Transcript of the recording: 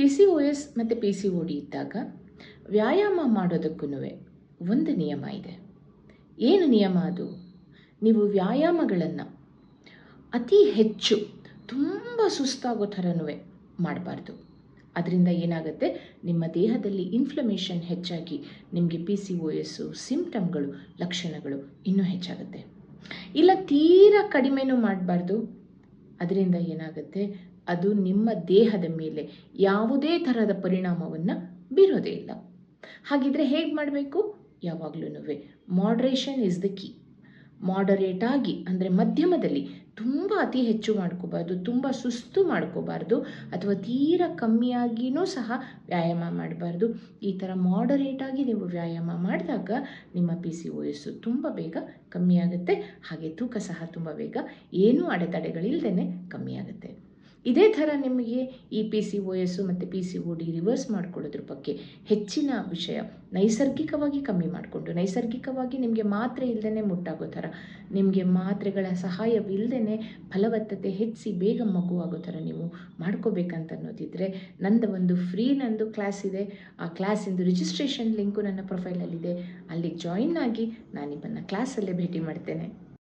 P C O S ಮತ್ತು P C O D ಇದ್ದಾಗ ವ್ಯಾಯಾಮ ಮಾಡೋದಕ್ಕೂ ಒಂದು ನಿಯಮ ಇದೆ. ಏನು ನಿಯಮ ಅದು? ನೀವು ವ್ಯಾಯಾಮಗಳನ್ನು ಅತಿ ಹೆಚ್ಚು ತುಂಬ ಸುಸ್ತಾಗೋ ಥರನೂ ಮಾಡಬಾರ್ದು. ಅದರಿಂದ ಏನಾಗುತ್ತೆ? ನಿಮ್ಮ ದೇಹದಲ್ಲಿ ಇನ್ಫ್ಲಮೇಷನ್ ಹೆಚ್ಚಾಗಿ ನಿಮಗೆ ಪಿ ಸಿ ಒ ಎಸ್ಸು ಸಿಂಪ್ಟಮ್ಗಳು ಲಕ್ಷಣಗಳು ಇನ್ನೂ ಹೆಚ್ಚಾಗುತ್ತೆ. ಇಲ್ಲ, ತೀರಾ ಕಡಿಮೆನೂ ಮಾಡಬಾರ್ದು. ಅದರಿಂದ ಏನಾಗುತ್ತೆ? ಅದು ನಿಮ್ಮ ದೇಹದ ಮೇಲೆ ಯಾವುದೇ ಥರದ ಪರಿಣಾಮವನ್ನು ಬೀರೋದೇ ಇಲ್ಲ. ಹಾಗಿದ್ರೆ ಹೇಗೆ ಮಾಡಬೇಕು? ಯಾವಾಗಲೂ moderation is the key moderate ಆಗಿ ಅಂದರೆ ಮಧ್ಯಮದಲ್ಲಿ ತುಂಬ ಅತಿ ಹೆಚ್ಚು ಮಾಡ್ಕೋಬಾರ್ದು, ತುಂಬ ಸುಸ್ತು ಮಾಡ್ಕೋಬಾರ್ದು ಅಥವಾ ತೀರ ಕಮ್ಮಿಯಾಗಿಯೂ ಸಹ ವ್ಯಾಯಾಮ ಮಾಡಬಾರ್ದು. ಈ ಥರ ಮಾಡರೇಟಾಗಿ ನೀವು ವ್ಯಾಯಾಮ ಮಾಡಿದಾಗ ನಿಮ್ಮ ಪಿ ಸಿ ಒ ಎಸ್ಸು ತುಂಬ ಬೇಗ ಕಮ್ಮಿಯಾಗುತ್ತೆ. ಹಾಗೆ ತೂಕ ಸಹ ತುಂಬ ಬೇಗ, ಏನೂ ಅಡೆತಡೆಗಳಿಲ್ಲದೇ ಕಮ್ಮಿಯಾಗುತ್ತೆ. ಇದೇ ಥರ ನಿಮಗೆ ಈ ಪಿ ಸಿ ಒ ಎಸ್ಸು ಮತ್ತು P C O D reverse ಮಾಡ್ಕೊಳ್ಳೋದ್ರ ಬಗ್ಗೆ ಹೆಚ್ಚಿನ ವಿಷಯ ನೈಸರ್ಗಿಕವಾಗಿ ಕಮ್ಮಿ ಮಾಡಿಕೊಂಡು, ನೈಸರ್ಗಿಕವಾಗಿ ನಿಮಗೆ ಮಾತ್ರೆ ಇಲ್ಲದೇ ಮುಟ್ಟಾಗೋ ಥರ, ನಿಮಗೆ ಮಾತ್ರೆಗಳ ಸಹಾಯವಿಲ್ಲದೇ ಫಲವತ್ತತೆ ಹೆಚ್ಚಿ ಬೇಗ ಮಗುವಾಗೋ ಥರ ನೀವು ಮಾಡ್ಕೋಬೇಕಂತ ಅನ್ನೋದಿದ್ದರೆ ನಂದು ಒಂದು ಫ್ರೀ ನಂದು ಕ್ಲಾಸ್ ಇದೆ. ಆ ಕ್ಲಾಸಿಂದು ರಿಜಿಸ್ಟ್ರೇಷನ್ ಲಿಂಕು ನನ್ನ ಪ್ರೊಫೈಲಲ್ಲಿದೆ ಅಲ್ಲಿ ಜಾಯಿನ್ ಆಗಿ ನಾನು ನಿಮ್ಮನ್ನು ಕ್ಲಾಸಲ್ಲೇ ಭೇಟಿ ಮಾಡ್ತೇನೆ.